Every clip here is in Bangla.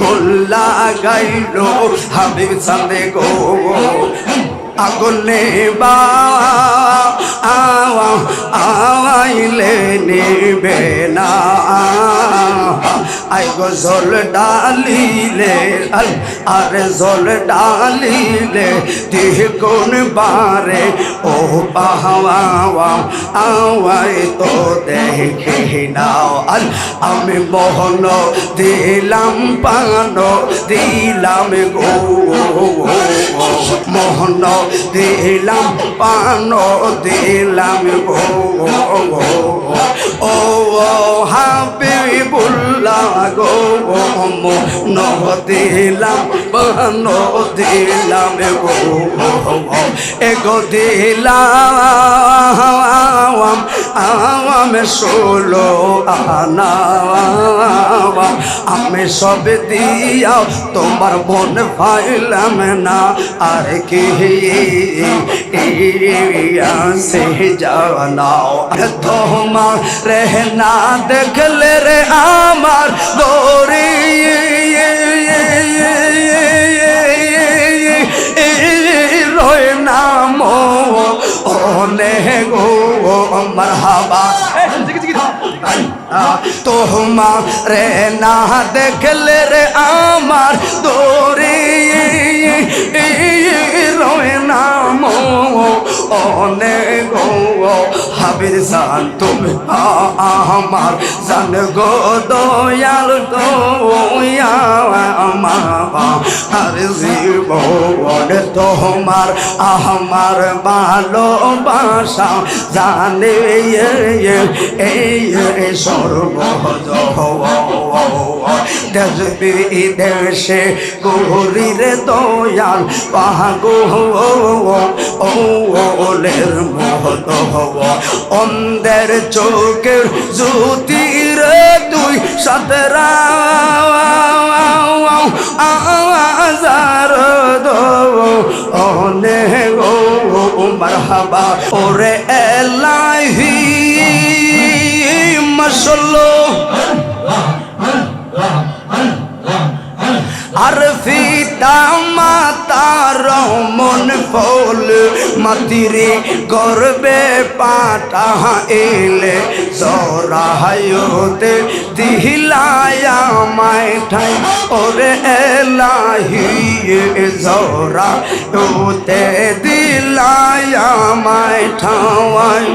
গোল্লা গাইল হাবিব সামনে গো। আগুনে বা আইলে নেবে না। আই গো জল ডালিলে আরে জল ডালিলে দেহ কোন বারে। ও পাহাওয়া আওয়াই তো দেখে নাও। আল, আমি মোহন দিলাম, পান দিলাম গো। মোহন দিলাম, পান দিলাম ও হাবিবুল্লাহ গো মোহন দিলাম, পান দিলাম গো এগো দিলাম, আম ষোলো আনা আমি সব দিয়া তোমার মন পাইলাম না, আর কি সে জানাও তোমার রেহনা দেখলে রে আমার দৌড়ি রয় নাম অনেক গো মারহাবা তোমারে না দেখলে রে আমার দৌড়ে। রয়ে নাম অনেক হাবির জান, তুমি আমার। জান গো, দয়াল গো আমার জীবন তোমার আমার ভালোবাসা। জানে এই সর্বজ দেশ বিদেশে গৌরীর দয়াল পাগো ওলের অন্ধের চোখের জ্যোতির তুই সতরা গো মারহাবা ওরে এলাহি মাতিরে করবে পাটা এলে জরায়তে দিহিলায়া মাই ঠাই ওরে এলাহি। জরা ওতে দিলায়া মাই ঠাওয়াই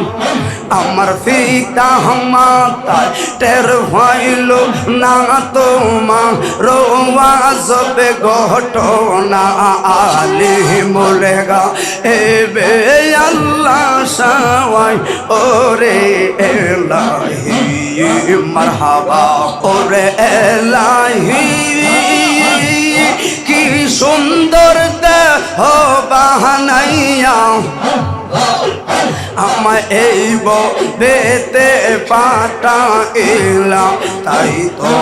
আমার ফিতা মাতা টের হইল, না তোমা রোয়া সবে ঘটনা আলি মুলেগা। এবে আল্লাহ সাওয়াই ওরে এলাহি, মারহাবা, ওরে এলাহি। সুন্দর দেহ বাহানাইয়া আমায় এই বেতে পাটা এলাম তাই তো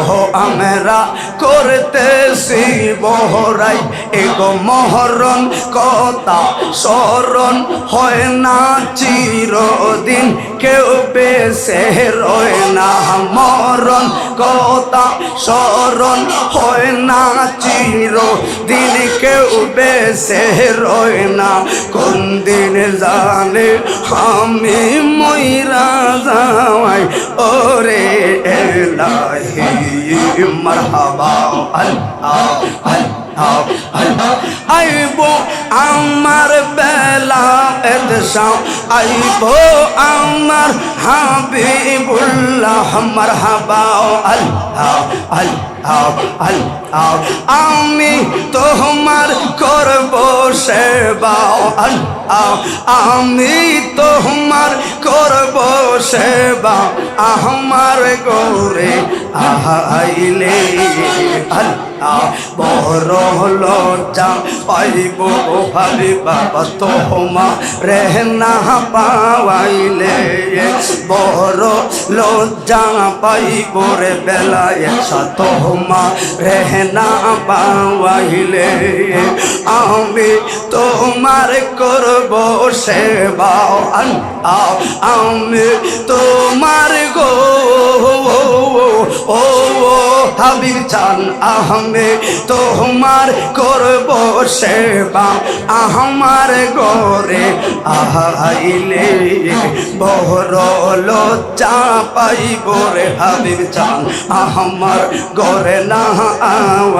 আমরা করতেছি বহরাই। এগো মহরণ কথা স্মরণ হয় না, চিরদিন কেউ বেসে রয় না। মরণ কথা স্মরণ হয় না, চিরদিন কেউ বেসে রয় না। কোন দিন জানে আমি ময়রা যাওয়াই। ওরে এলাহি, মারহাবা, আল্লাহ আল্লাহ আল্লাহ। আইব আমার বেলা এদশাও আইব আমার হাবিবুল্লাহ মারহাবা আল্লাহ আল্লাহ আল্লাহ। আমি তোমার করব সেবা আল্লাহ। আমি তোমার করব সেবা আমার গোরে আইলে আল্লাহ, বড় লজ্জা পাইব। ভাবি বাবা, তোমা রেহনা পাওয়াইলে, বড় লজ্জা পাইব রে বেলায়। তোমা রেহনা পাওয়াইলে, আমি তোমার করব সেবা। আমি তোমার গো, ও হাবিব চান আহমে তোমার করব সেবা। আমার গরে আহাইলে বহর লজ্জা পাইব রে হাবিব চান। আমার গরে না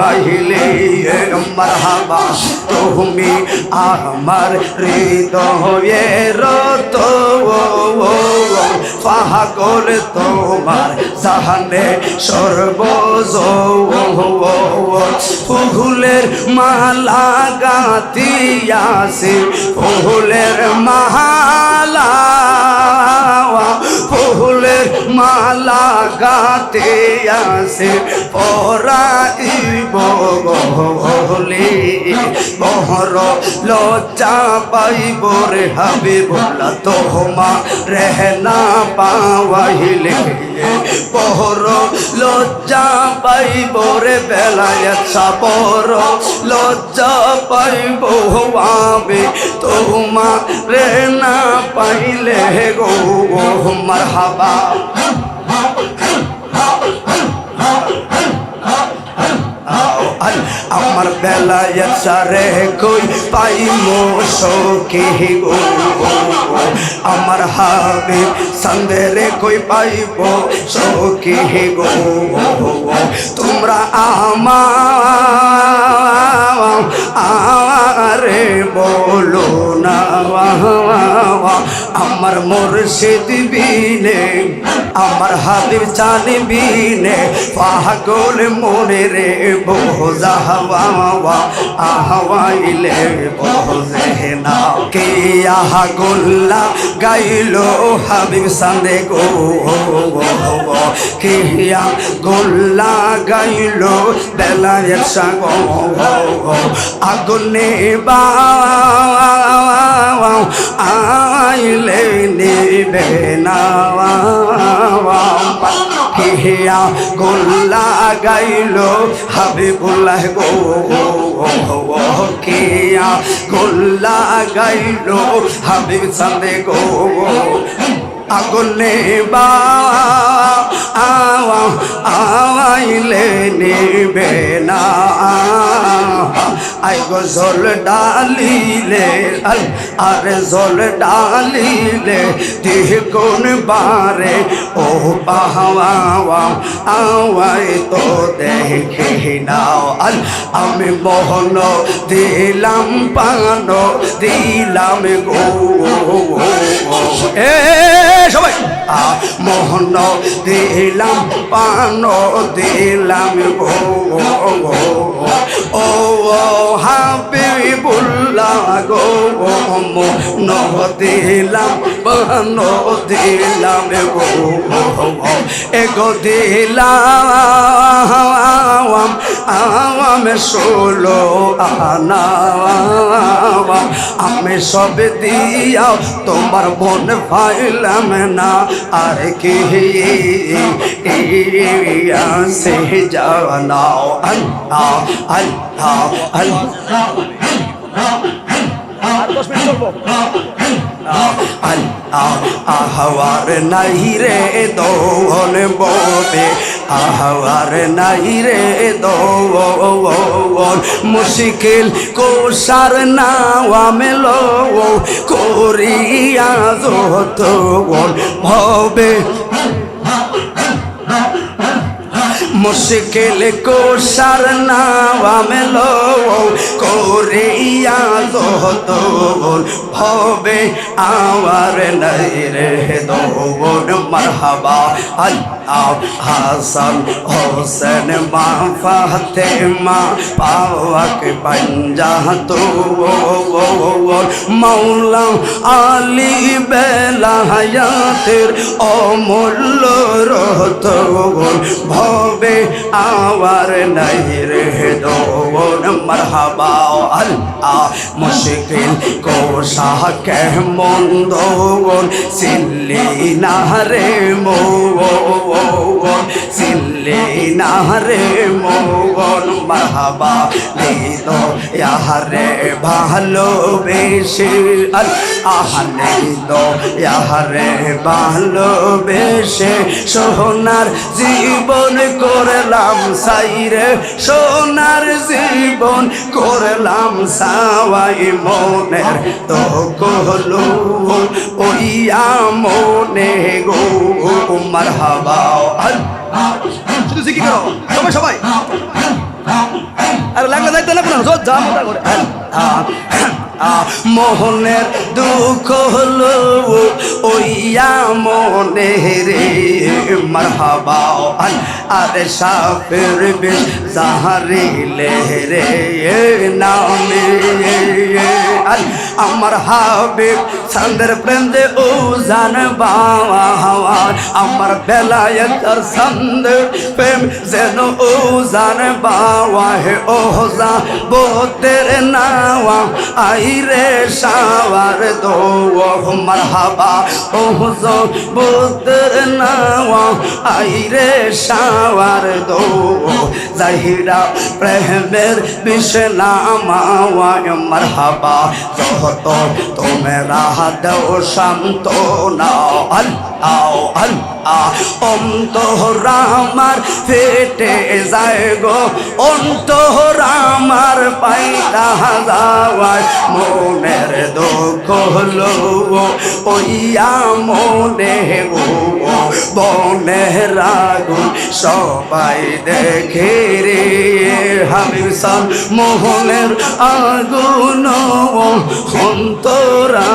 আইলে মারহাবা। তুমি আমার হৃদয়ের তো পাগল তোমার জাহানে সর্বজ ফুলের মালা গাতিয়াছে ফুলের মালা ফুলের মালা গাতে আসে, পরাইব বলে বহর লজ্জা পাইব রে হাবে বলা তোমা রেহনা পাওয়াইলে। পহর লজ্জা পাইব রে বেলায় সাপর লজ্জা পাইব তোমা রে না পাইলে গো মারহাবা আমার বেলায় সারে কই পাইমো সখী গো আমার হাবে সন্দেরে কই পাইব সখী গো তোমরা আমার আরে বলো না আমার মুর্শিদ বিনে, আমার হাবিব চান বিনে পাগল মনে রে বোঝা হওয়া, আহওয়াইলে বোঝে না কে আহা গোল্লা। গাইলো হাবিব সান্দে গো, কে গোল্লা গাইলো বেলায়ের সাগ আগুনে বা আইলে নেবে না কিহিয়া গোল্লা গাইলো হাবিবুল্লাহ গো। কিয়া লাগাইল গাইলো হাবিব সান্দে গো। আগুনে বা আওয়াইলে নেবে না। আই গো জল ডালিলে আল আরে জল ডালিলে দেহ কোন বারে, ও পাহাওয়া আওয়াই তো দেখে নাও আল আমি মোহন দিলাম পান, দিলাম গো। এ, সবাই মোহন দিলাম পান, দিলাম গো। ও হাবিবুল্লাহ গো মোহন দিলাম পান দিলাম গো এগো দিলাম আমি ষোলো আনা আমি সব দিয়া তোমার বোন পাইলাম না, আর কি সে জানাও আল্লাহ আল্লাহ। আহওয়ার নাই রে দৌন বোবে আহওয়ার নাই রে দৌন মুশকিল কোষার নাওয়া মেলো করিয়া যত ভবে মুশকিল কোষার মেলো করিয়া যত হবে আমার নাই রে দৌন মারহাবা আল্লাহ। আও হাসান হোসেন মা ফাতেমা, পাওয়াকে পাঞ্জা তো মৌলা আলী বেলা হায়াতের অমূল্য রত ভবে আওয়ার নাই রে দোন মারহাবা আল্লাহ মুশকিল কোশা কে মন্দন সিল্লি না রে মোন সিল্লি না রে মোন মারহাবা দিত ইয়ারে ভালোবেসে আল্লাহ নিত ইয়ারে ভালোবেসে সোনার জীবন করলাম সাইরে, সোনার জীবন করলাম সাওয়াই মনের তো কহলো ওইয়া মনে গো মারহাবা। শুধু জিকি করো সবাই সবাই আর লাগলে যাইতে না কোনো জোর যা করে মোহনের দুঃখ হলো ওইয়া মনে রে মারহাবা আরে সাফের বেশ জাহারিলে রে নামে। আমার হাবিব সান্দের প্রেমে ও জান বাবা আমার বেলায়তর সন্দ প্রেম যেন ও জান বাবা হে ও যা বোতের নাওয়া, আই রে সাওয়ার দো মারহাবা, ও যো বোতের নাওয়া আই রে সাওয়ার দো জাহিরা প্রেমের বিশনামা মারহাবা, যত তোমরা দেও, শান্ত নাও। আল্লাহ আল্লাহ। অন্তর আমার ফেটে যায় গো অন্তর আমার পাইতা যাওয়ায় মনের দুঃখ হলো ওইয়া মনে গো বনের আগুন সবাই দেখে রে। হাবিসান মোহনের আগুন অন্তরা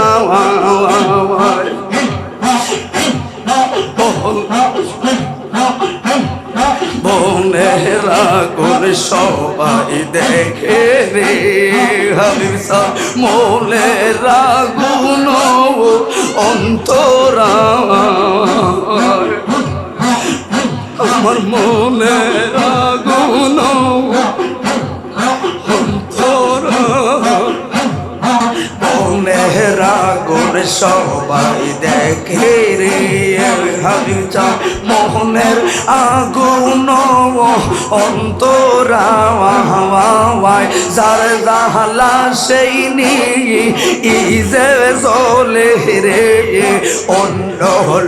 বনের আগুন সবাই দেখে রে হাবিসা মোলের আগুন অন্তরা। আমার মনে মনের আগুন সবাই দেখে রে হাবিচা মোহনের আগুন অন্তরাওয়ায় যার জাহালা সেই নি ইজে জলে রে। অন্য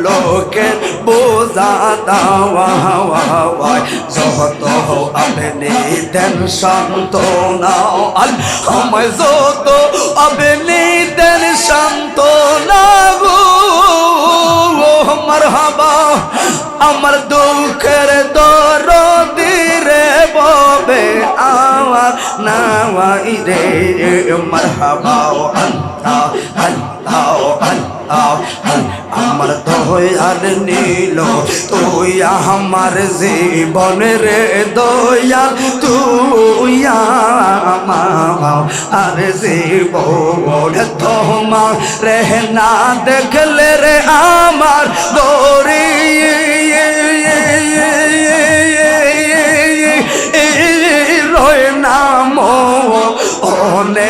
লোকে বোঝা দাওয়ায় যত আপনি দেন সান্ত্বনা আল আমায় যত আপনি দেন সান্ত্বনা আমার দুঃখের দরদিরে ববে আমার নাওয়াই রে। মারহাবা আল্লাহ আল্লাহ আল্লাহ আমার দয়াল নীল, তুই আমার জীবন রে দয়াল। তুই আমার জীবন তোমার। রে না দেখলে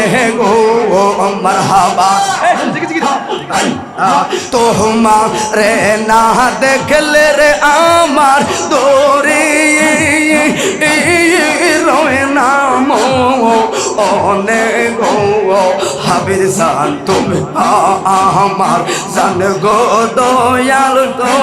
অনেক মারহাবা। তোহমা রে না দেখলে রে আমার দৌড়ি রয় নাম অনেক হাবির জান তুমি আমার জান গো দয়াল গো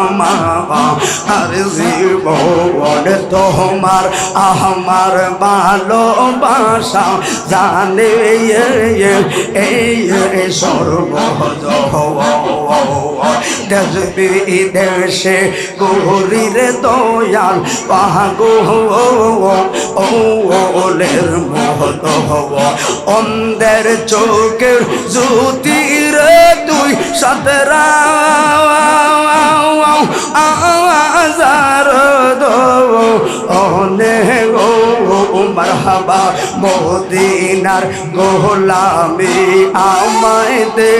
আমার জীবন তোমার আমার ভালোবাসা জানে এই সর্বজ দেশ গৌরীর দয়াল পাগো ওলের মহত অন্ধের চোখের জ্যোতির রে তুই সাতরা। আজার দো মদিনার গোলামি আমায় দে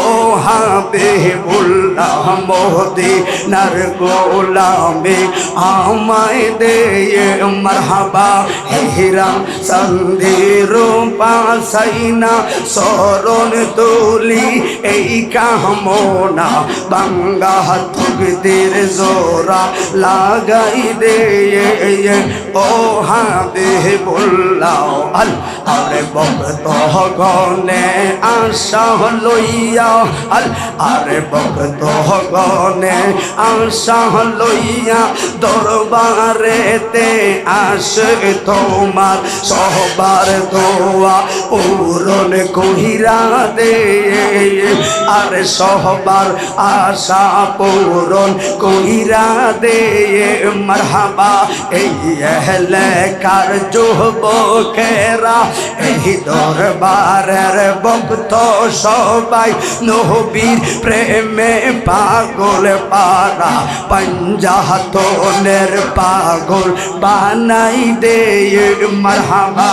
ও হাবিবুল্লাহ, মদিনার গোলামি আমায় দে মারহাবা হিরাম সন্ধির পাসাইনা সরণ তুলি এই কামনা। বাঙ্গা তকদির জোরা লাগাই দে ও হাবে বললাও আল আরে ভক্ত গনে আশা লইয়া আল আরে ভক্ত গনে আশা লইয়া দরবারেতে আসে তোমার সবার দোয়া। পূরণ কহিরা দে। আরে সহবার আশা পূরণ কহিরা দে। মারহাবা, এই এলাকার যুবকেরা, এই দরবারের ভক্ত সবাই, নবীর প্রেমে পাগল পারা পঞ্জাতনের পাগল বানাই দে। মারহাবা